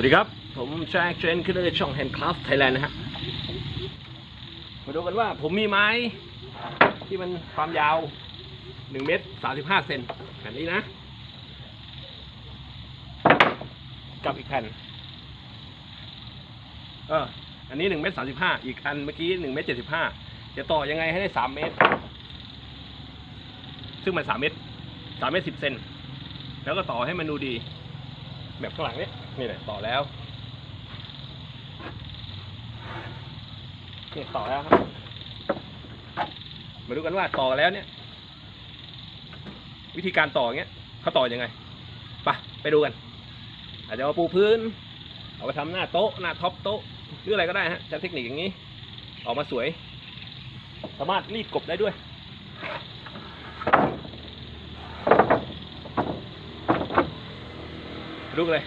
วัสดีครับ ผมแจ็คเจนขึ้นในช่อง Handcraft Thailand นะฮะ มาดูกันว่าผมมีไม้ที่มันความยาว 1 เมตร 35 เซนแบบนี้นะ กับอีกแผ่น เออ อันนี้ 1 เมตร 35 อีกอันเมื่อกี้ 1 เมตร 75 จะต่อยังไงให้ได้ 3 เมตร ซึ่งมัน 3 เมตร 3 เมตร 10 เซน แล้วก็ต่อให้มันดูดี แบบข้างหลังเนี้ย นี่แหละต่อแล้วนี่ต่อแล้วครับ มาดูกันว่าต่อแล้วเนี่ย วิธีการต่อเงี้ยเขาต่อยังไงไปไปดูกัน อาจจะมาปูพื้น เอาไปทำหน้าโต๊ะหน้าท็อปโต๊ะหรืออะไรก็ได้ฮะใช้เทคนิคอย่างนี้ ออกมาสวย สามารถรีดกบได้ด้วยดูกันเลย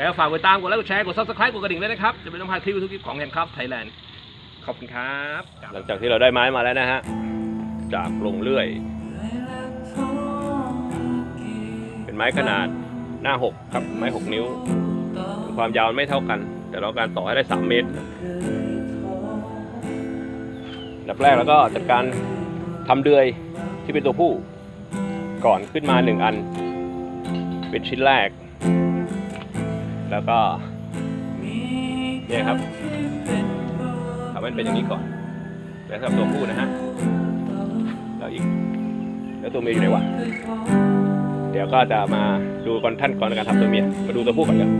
แล้วฝากกดตามกดไลค์กดแชร์กด subscribe กดกระดิ่งด้วยนะครับ จะเป็นต้องพลาดคลิปทุกคลิปของแฮนด์คัพไทยแลนด์ขอบคุณครับหลังจากที่เราได้ไม้มาแล้วนะฮะจากลงเลื่อย เป็นไม้ขนาดหน้า 6 ครับ ไม้ 6 นิ้ว ความยาวไม่เท่ากัน แต่เราการต่อให้ได้ 3 เมตรดับแรกแล้วก็จัดการทำเดือยที่เป็นตัวผู้ ก่อนขึ้นมา 1 อัน เป็นชิ้นแรก แล้วก็เนี่ยครับทำให้มันเป็นอย่างนี้ก่อนแล้วสำหรับตัวผู้นะฮะแล้วอีก แล้วตัวเมียอยู่ไหนวะเดี๋ยวก็จะมาดูคอนท่านก่อนในการทำตัวเมียมาดูตัวผู้ก่อนเดี๋ยว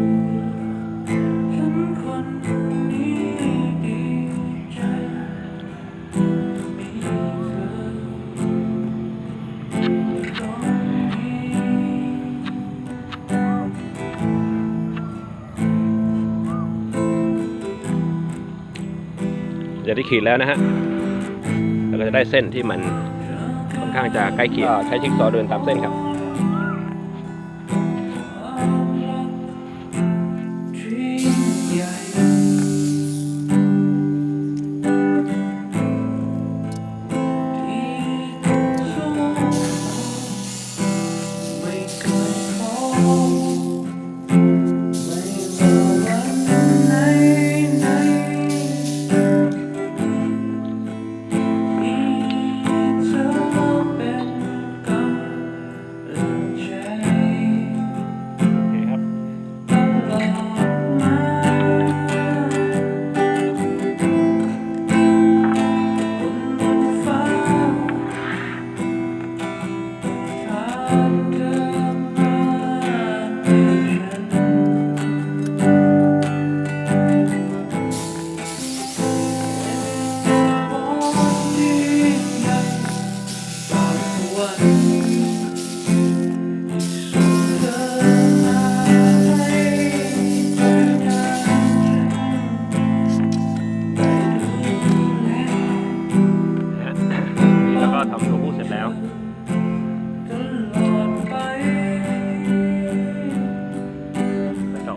จะได้ขีดแล้วนะฮะแล้วก็จะได้เส้นที่มันค่อนข้างจะใกล้เคียงใช้ชิกซอเดินตามเส้นครับ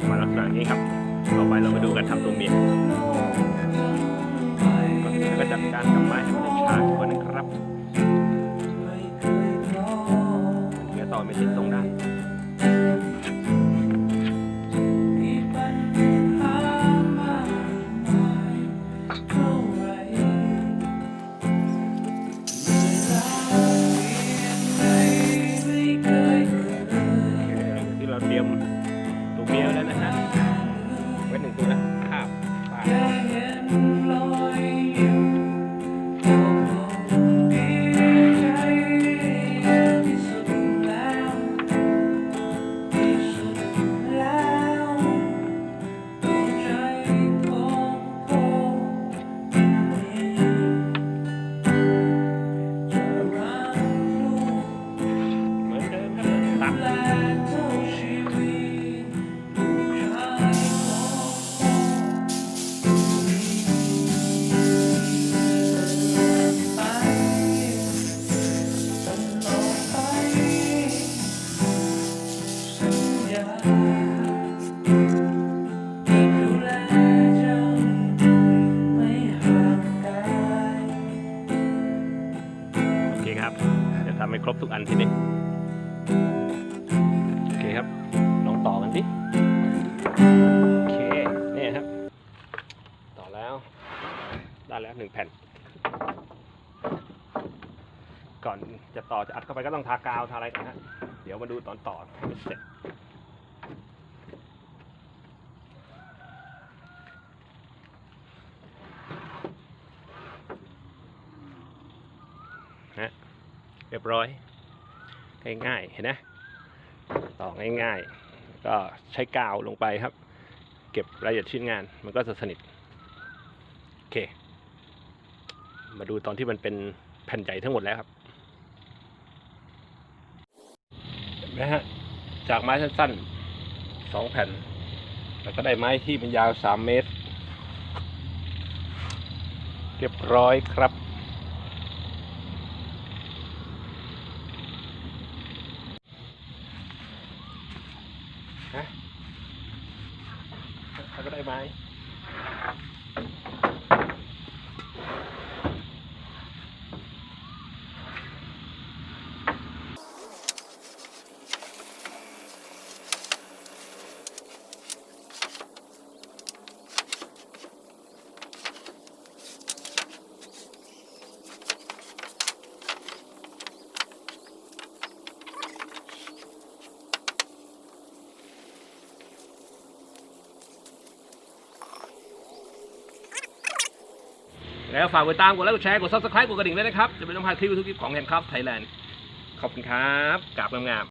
อกมาลักษณะนี้ครับ ต่อไปเรามาดูกันทำตัวเมียก่อนก็จัดการกับไม้ให้มันฉากก่อนนะครับเดี๋ยต่อไม่ติดตรงได้ ครบทุกอันทีนี้โอเคครับลองต่อกันสิโอเคนี่ครับ ต่อแล้วได้แล้วหนึ่งแผ่น ก่อนจะต่อจะอัดเข้าไปก็ต้องทากาวทาอะไรก่อนฮะเดี๋ยวมาดูตอนต่อเสร็จ ฮะ เรียบร้อย ง่ายๆเห็นไหมต่อง่ายๆ ก็ใช้กาวลงไปครับ เก็บรายละเอียดชิ้นงานมันก็จะสนิทโอเค มาดูตอนที่มันเป็นแผ่นใหญ่ทั้งหมดแล้วครับเห็นไหมฮะจากไม้สั้นๆสองแผ่น แล้วก็ได้ไม้ที่มันยาวสามเมตร เรียบร้อยครับ แล้วฝากกดตามกดไลค์กดแชร์กด subscribe กดกระดิ่งด้วยนะครับ จะเป็นต้องพลาดคลิปทุกคลิปของแฮนครับไทยแลนด์ขอบคุณครับกราบงาม